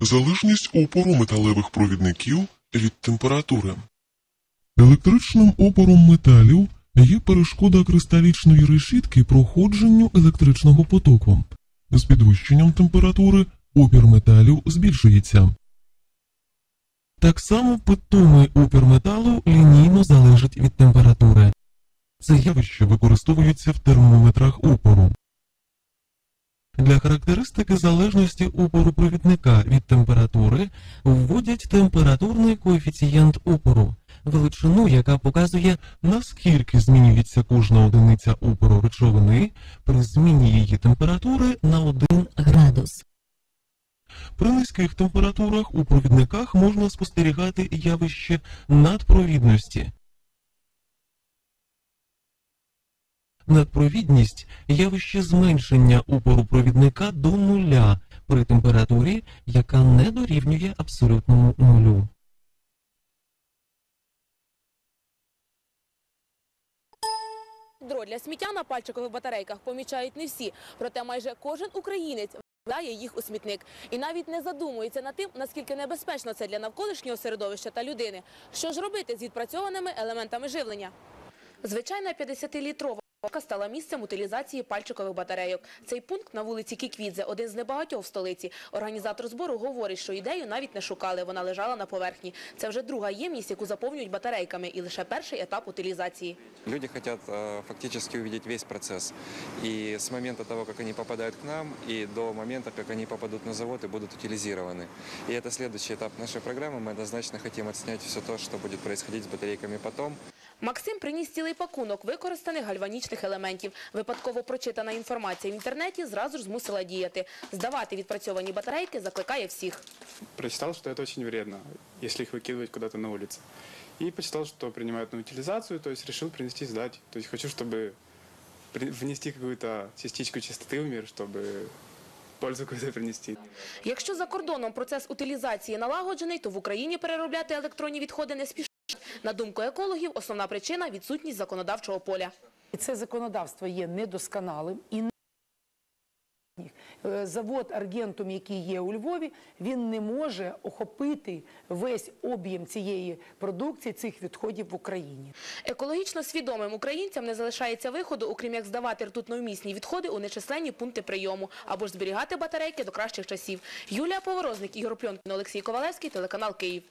Залежність опору металевих провідників від температури. Електричним опором металів є перешкода кристалічної решітки проходженню електричного потоку. З підвищенням температури опір металів збільшується. Так само питомий опір металу лінійно залежить від температури. Це явище використовується в термометрах опору. Для характеристики залежності опору провідника від температури вводять температурний коефіцієнт опору, величину, яка показує, наскільки змінюється кожна одиниця опору речовини при зміні її температури на 1 градус. при низьких температурах у провідниках можна спостерігати явище надпровідності. Надпровідність явище зменшення опору провідника до нуля при температурі, яка не дорівнює абсолютному нулю. Дрот для сміття на пальчикових батарейках помічають не всі, проте майже кожен українець викидає їх у смітник і навіть не задумується над тим, наскільки небезпечно це для навколишнього середовища та людини. Що ж робити з відпрацьованими елементами живлення? Звичайна 50-літрова Бака стала місцем утилізації пальчикових батарейок. Цей пункт на вулиці Кіквідзе – один з небагатьох в столиці. Організатор збору говорить, що ідею навіть не шукали, вона лежала на поверхні. Це вже друга ємність, яку заповнюють батарейками, і лише перший етап утилізації. Люди хотят э, фактически увидеть весь процесс. И с момента того, как они попадают к нам, и до момента, как они попадут на завод и будут утилизированы. И это следующий этап нашей программы. Мы однозначно хотим отснять все то, что будет происходить с батарейками потом. Максим приніс цілий пакунок використаних гальванічних елементів. Випадково прочитана інформація в інтернеті зразу ж змусила діяти. Здавати відпрацьовані батарейки закликає всіх. прочитал, что это очень вредно, если их выкидывать куда-то на улице. И почитал, что принимают на утилизацию, то есть решил принести сдать. То есть хочу, чтобы при- внести какую-то частичку чистоты в мир, чтобы пользу какую-то принести. Якщо за кордоном процес утилізації налагоджений, то в Україні переробляти електронні відходи не спішать. На думку екологів, основна причина – відсутність законодавчого поля. Це законодавство є недосконалим і не- Е, завод Аргентум, який є у Львові, він не може охопити весь об'єм цієї продукції, цих відходів в Україні. Екологічно свідомим українцям не залишається виходу, окрім як здавати ртутновмісні відходи у нечисленні пункти прийому або ж зберігати батарейки до кращих часів. Юлія Поворозник, Ігор Пльонкін, Олексій Ковалевський, телеканал Київ.